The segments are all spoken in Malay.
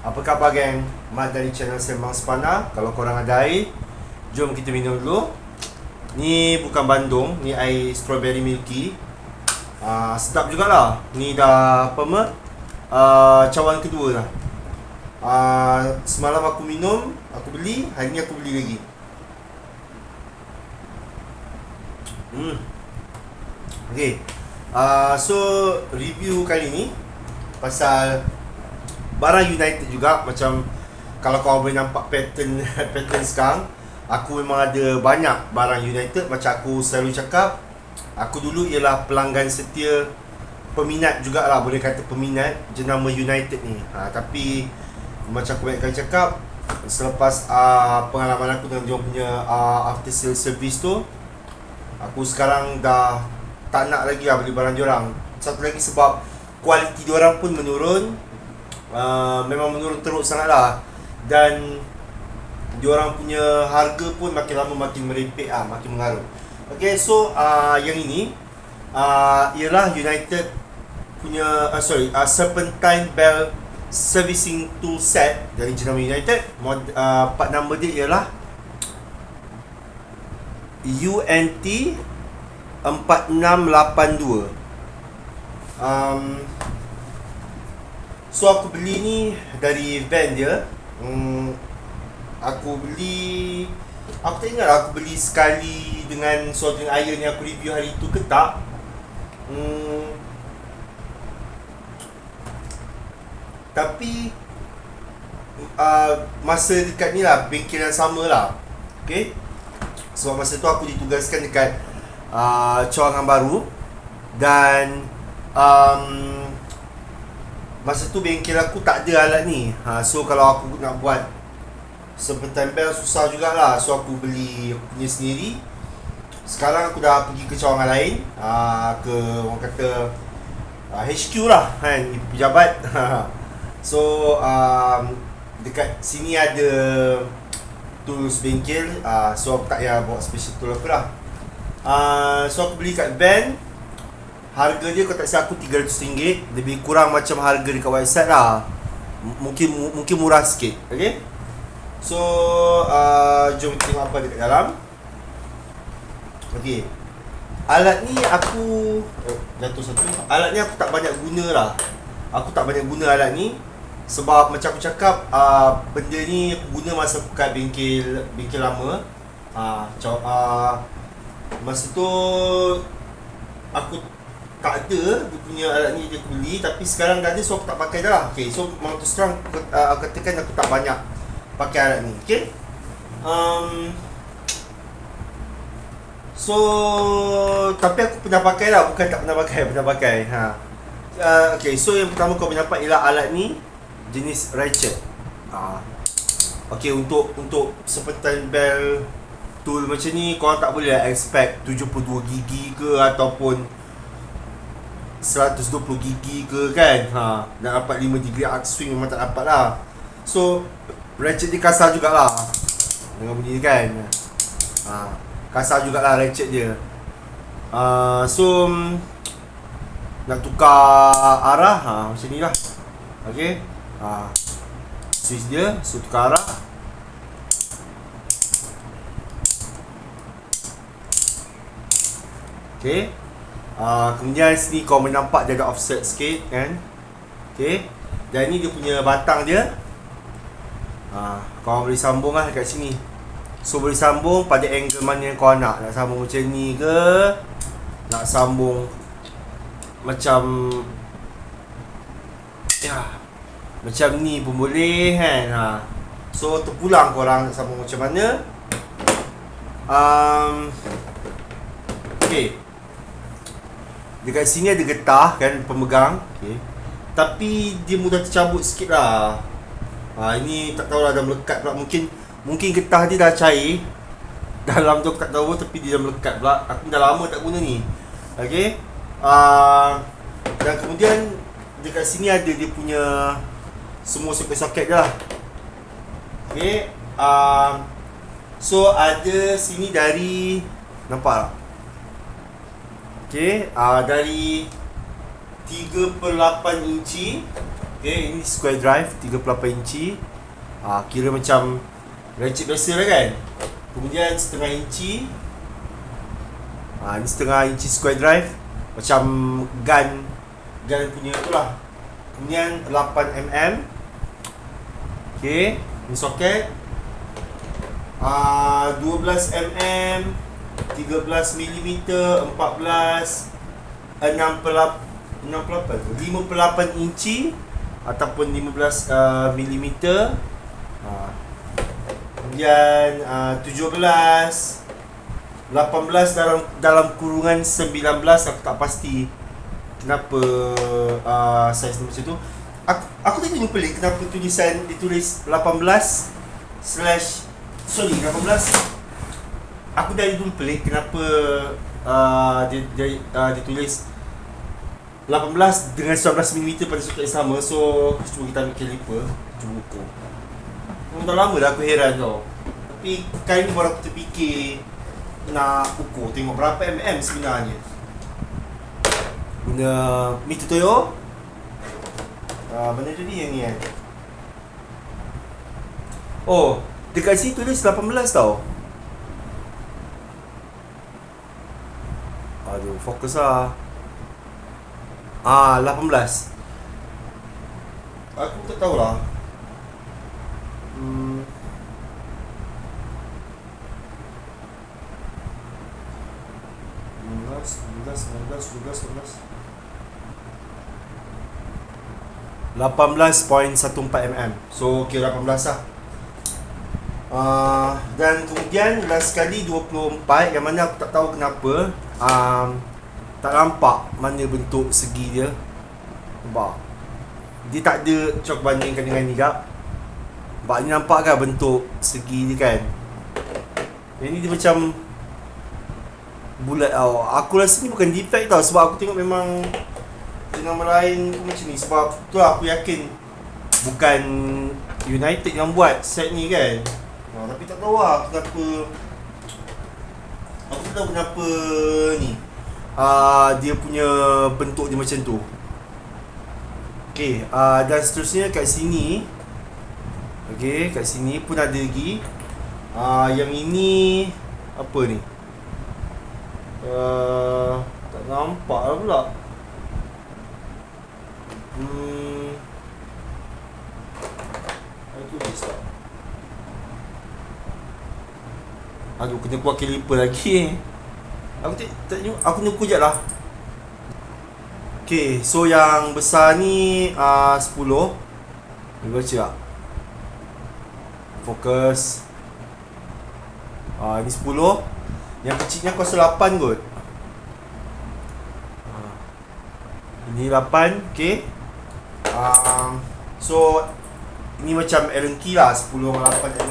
Apa khabar geng? Mat dari channel Sembang Sepana Kalau korang ada air Jom kita minum dulu. Ni bukan bandung Ni air strawberry milky. Uh, Sedap jugalah. Ni dah apa mah uh, Cawan kedua lah uh, Semalam aku minum Aku beli Hari ni aku beli lagi. Hmm. Okay uh, So Review kali ni Pasal barang United juga macam kalau kau boleh nampak pattern pattern sekarang aku memang ada banyak barang United. Macam aku selalu cakap aku dulu ialah pelanggan setia peminat jugalah boleh kata peminat jenama United ni. Ha, tapi macam aku banyak cakap selepas uh, pengalaman aku dengan dia punya uh, after sale service tu aku sekarang dah tak nak lagi lah beli barang diorang satu lagi sebab kualiti diorang pun menurun uh, memang menurun teruk sangat lah dan diorang punya harga pun makin lama makin merepek ah makin mengarut. Okay, so uh, yang ini uh, ialah United punya uh, sorry uh, Serpentine Bell Servicing Tool Set dari jenama United. Mod, uh, part number dia ialah UNT 4682 um, So aku beli ni dari van dia. Hmm, Aku beli Aku tak ingat lah aku beli sekali dengan soldering iron yang aku review hari tu ke tak? Hmm, Tapi uh, Masa dekat ni lah bengkel yang sama lah. Okay? Sebab masa tu aku ditugaskan dekat uh, Cawangan Baru Dan um, Masa tu bengkel aku tak ada alat ni. Ha, So kalau aku nak buat Sepetempel susah jugalah. So aku beli punya sendiri. Sekarang aku dah pergi ke cawangan lain. Ha, Ke orang kata ha, HQ lah kan Pejabat. So um, Dekat sini ada Tools bengkel. Uh, So aku tak payah bawa special tool aku lah. Uh, So aku beli kat van Harga dia kau tak silap aku RM300 Lebih kurang macam harga dekat website lah. Mungkin mungkin murah sikit Okay So uh, Jom tengok apa dekat dalam. Okay Alat ni aku oh, Jatuh satu. Alat ni aku tak banyak guna lah. Aku tak banyak guna alat ni Sebab macam aku cakap uh, Benda ni aku guna masa aku kat bengkel Bengkel lama. Uh, uh, Masa tu Aku tak ada dia punya alat ni dia beli tapi sekarang dah ada so aku tak pakai dah. Lah okay, so memang tu sekarang aku, uh, aku katakan aku tak banyak pakai alat ni okay? Um, so tapi aku pernah pakai lah bukan tak pernah pakai pernah pakai ha. Uh, okay so yang pertama kau boleh nampak ialah alat ni jenis ratchet. Uh, okay untuk untuk seperti bell tool macam ni kau tak boleh lah expect 72 gigi ke ataupun 120 gigi ke kan? Ha, Nak dapat 5 degree arc swing memang tak dapat lah. So Ratchet dia kasar jugalah. Dengan bunyi kan? Ha, Kasar jugalah ratchet dia. Uh, So Nak tukar arah ha, Macam ni lah. Okay ha, Switch dia So tukar arah. Okay Uh, kemudian sini kau boleh nampak dia ada offset sikit kan? Okay Dan ni dia punya batang dia. Uh, Kau boleh sambung lah dekat sini. So boleh sambung pada angle mana yang kau nak. Nak sambung macam ni ke? Nak sambung Macam Ya Macam ni pun boleh kan? Ha. So terpulang korang nak sambung macam mana. Um, Okay Dekat sini ada getah kan pemegang. Okay. Tapi dia mudah tercabut sikit lah. Ha, Ini tak tahu lah dah melekat pula. Mungkin mungkin getah dia dah cair. Dalam tu aku tak tahu tapi dia dah melekat pula. Aku dah lama tak guna ni. Okay uh, Dan kemudian dekat sini ada dia punya Semua soket-soket dia lah. Okay uh, So ada sini dari Nampak tak? Okay, uh, dari 3 per 8 inci Okay, ini square drive 38 inci. Uh, Kira macam Ratchet biasa lah kan? Kemudian setengah inci. Uh, Ini setengah inci square drive Macam gun Gun punya tu lah. Kemudian 8mm Okay Ini soket. Uh, 12mm 13mm 14 6 pelap 68 58 inci ataupun 15 uh, mm kemudian uh, 17 18 dalam dalam kurungan 19 aku tak pasti kenapa uh, saiz macam tu. Aku aku tengok pelik kenapa tulisan ditulis 18 slash sorry 18 aku dari dulu pelik kenapa uh, dia, dia, uh, ditulis 18 dengan 19mm pada soket yang sama. So cuba kita ambil caliper Cuba ukur. Memang dah lama dah aku heran tau. Tapi kali ni baru aku terfikir Nak ukur tengok berapa mm sebenarnya. Guna meter toyo. Uh, Mana tu ni yang ni kan Oh Dekat sini tulis 18 tau Aduh fokus lah Ah, 18. Aku tak tahulah. Hmm. Belas, belas, belas, belas, belas. 18.14 mm So kira 18 lah uh, Dan kemudian last sekali 24 Yang mana aku tak tahu kenapa um, tak nampak mana bentuk segi dia. Nampak? Dia tak ada cok bandingkan dengan ni kap nampak? Ni nampak kan bentuk segi dia kan? Yang ni dia macam bulat tau. Aku rasa ni bukan defect tau sebab aku tengok memang nama lain macam ni. Sebab tu lah aku yakin bukan United yang buat set ni kan? Oh, tapi tak tahu lah. Kenapa tak tahu kenapa ni? Uh, dia punya bentuk dia macam tu. Okay, uh, dan seterusnya kat sini Okay, kat sini pun ada lagi. Uh, Yang ini Apa ni? Uh, Tak nampak lah pula. Hmm Itu tulis tak Aduh, kena buat kaliper lagi Aku tak tengok aku tunggu jap lah. Okay, so yang besar ni uh, 10 Ni baca tak? Fokus. Uh, Ni 10 Yang kecilnya kuasa 8 kot. Uh, Ini 8, okay. Uh, So Ini macam Allen key lah 10 8 mm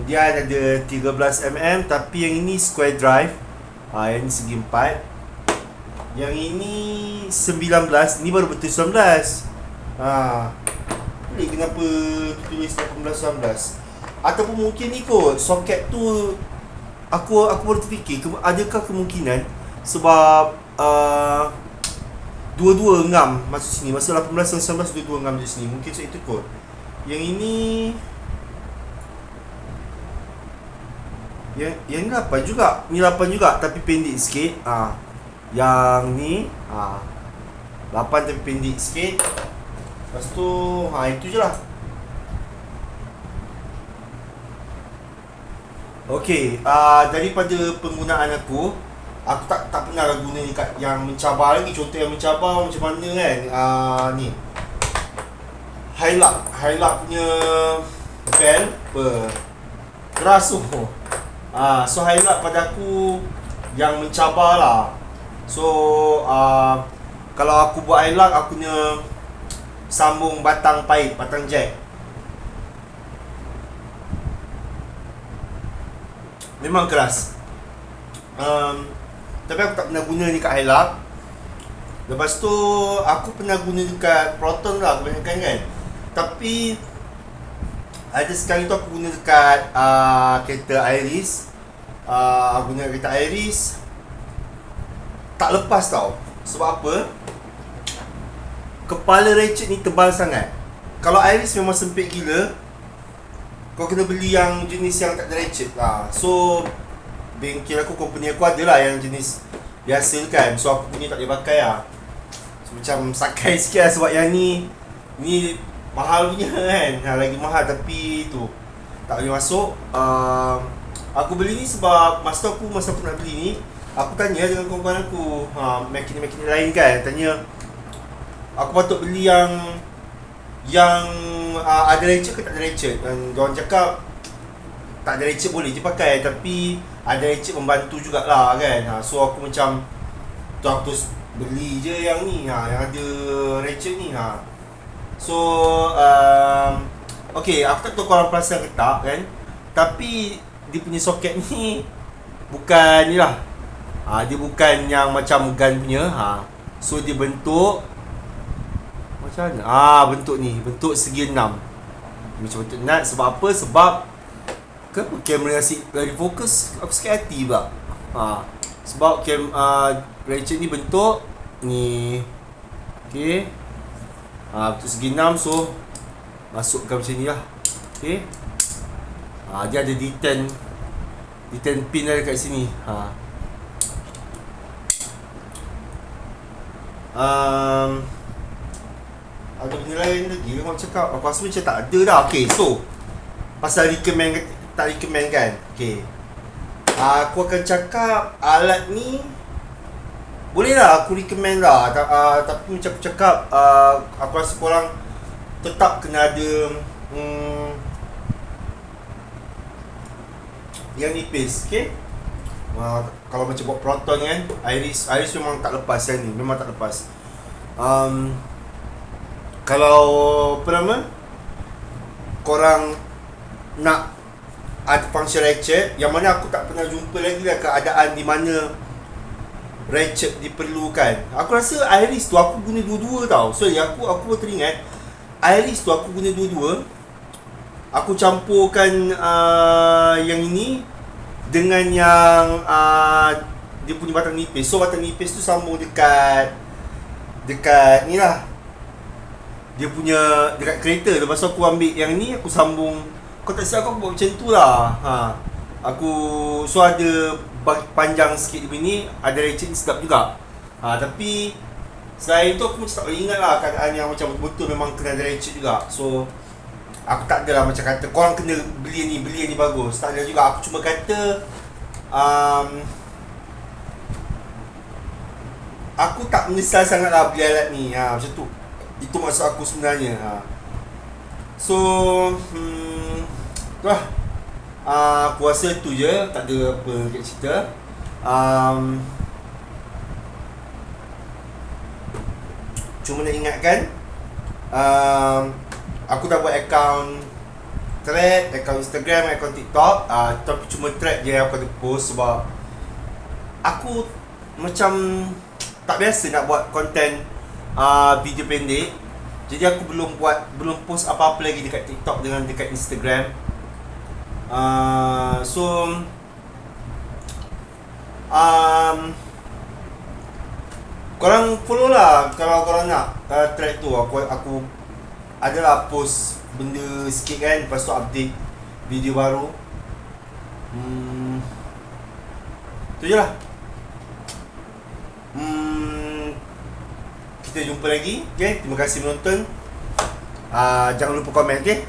Kemudian ada 13mm Tapi yang ini square drive. Ha, yang ni segi empat. Yang ini sembilan belas Ni baru betul sembilan belas. Ha. Pelik kenapa tulis lapan belas sembilan belas? Ataupun mungkin ni kot Soket tu Aku aku baru terfikir ke, Adakah kemungkinan Sebab uh, Dua-dua ngam masuk sini. Masa 18 dan 19 dua-dua ngam di sini. Mungkin sebab itu kot. Yang ini Yang yang ni 8 juga. Ni 8 juga tapi pendek sikit. Ah. Ha. Yang ni ah. Ha. 8 tapi pendek sikit. Lepas tu ha itu je lah. Okey, uh, daripada penggunaan aku, aku tak tak pernah guna ni kat yang mencabar lagi. Contoh yang mencabar macam mana kan? Uh, ni. Highlight, highlight punya apa? Keras tu. Ah, so highlight pada aku yang mencabar lah. So uh, kalau aku buat highlight aku punya sambung batang pipe, batang jack. Memang keras. Um, tapi aku tak pernah guna ni kat highlight. Lepas tu aku pernah guna dekat Proton lah kebanyakan kan. Tapi ada sekali tu aku guna dekat uh, kereta Iris. Uh, Aku guna kereta Iris. Tak lepas tau. Sebab apa? Kepala Ratchet ni tebal sangat. Kalau Iris memang sempit gila Kau kena beli yang jenis yang tak ada ratchet lah. So Bengkel aku, company aku ada lah yang jenis Biasa kan. So aku punya tak boleh pakai lah. So, Macam sakai sikit lah sebab yang ni Ni mahal punya kan? Ha, Lagi mahal. Tapi tu Tak boleh masuk. Uh, Aku beli ni sebab Masa aku, masa aku nak beli ni Aku tanya dengan kawan-kawan aku ha, Mekanik-mekanik lain kan. Tanya Aku patut beli yang Yang uh, Ada ratchet ke tak ada ratchet Dan diorang cakap Tak ada ratchet boleh je pakai. Tapi Ada ratchet membantu jugalah kan? Ha, So aku macam Tu aku terus Beli je yang ni. Ha, Yang ada ratchet ni. Ha. So um, Okay aku tak tahu korang perasan ke tak kan Tapi Dia punya soket ni Bukan ni lah ha, Dia bukan yang macam gun punya ha. So dia bentuk Macam mana? Ah bentuk ni Bentuk segi enam Macam bentuk nut Sebab apa? Sebab Kenapa kamera asyik lagi fokus Aku sikit hati pula ha. Sebab cam uh, Ratchet ni bentuk Ni Okay ha, Bentuk segi enam So Masukkan macam ni lah. Okay ha, Dia ada D10 D10 pin lah dekat sini. Ha. um, Ada benda lain lagi Orang cakap? Aku rasa macam tak ada dah. Okay so Pasal recommend Tak recommend kan? Okay Aku akan cakap Alat ni Boleh lah aku recommend lah. Uh, Tapi macam cakap uh, Aku rasa korang Tetap kena ada hmm, Yang nipis Okay? Uh, kalau macam buat proton kan iris iris memang tak lepas yang ni memang tak lepas. Um, kalau apa nama korang nak ada function ratchet yang mana aku tak pernah jumpa lagi lah keadaan di mana ratchet diperlukan aku rasa iris tu aku guna dua-dua tau so ya aku aku teringat iris tu aku guna dua-dua aku campurkan uh, yang ini dengan yang uh, dia punya batang nipis. So batang nipis tu sambung dekat dekat ni lah. Dia punya dekat kereta. Lepas tu aku ambil yang ni aku sambung. Kau tak silap aku buat macam tu lah. Ha. Aku so ada panjang sikit dia ni ada ratchet sedap juga. Ha, tapi selain tu aku tak boleh ingat lah keadaan yang macam betul memang kena ada ratchet juga. So Aku tak adalah macam kata Korang kena beli ni Beli ni bagus Tak ada juga Aku cuma kata um, Aku tak menyesal sangat lah Beli alat ni ha, Macam tu Itu maksud aku sebenarnya ha. So hmm, Tu lah uh, Aku rasa tu je Tak ada apa nak cerita. Um, Cuma nak ingatkan um, aku dah buat account thread, account Instagram, account TikTok. Uh, Tapi cuma thread je aku ada post sebab Aku macam tak biasa nak buat content uh, video pendek. Jadi aku belum buat, belum post apa-apa lagi dekat TikTok dengan dekat Instagram uh, So um, Korang follow lah kalau korang nak uh, thread tu aku aku adalah post benda sikit kan lepas tu update video baru hmm tu je lah hmm kita jumpa lagi okay? terima kasih menonton uh, jangan lupa komen okay?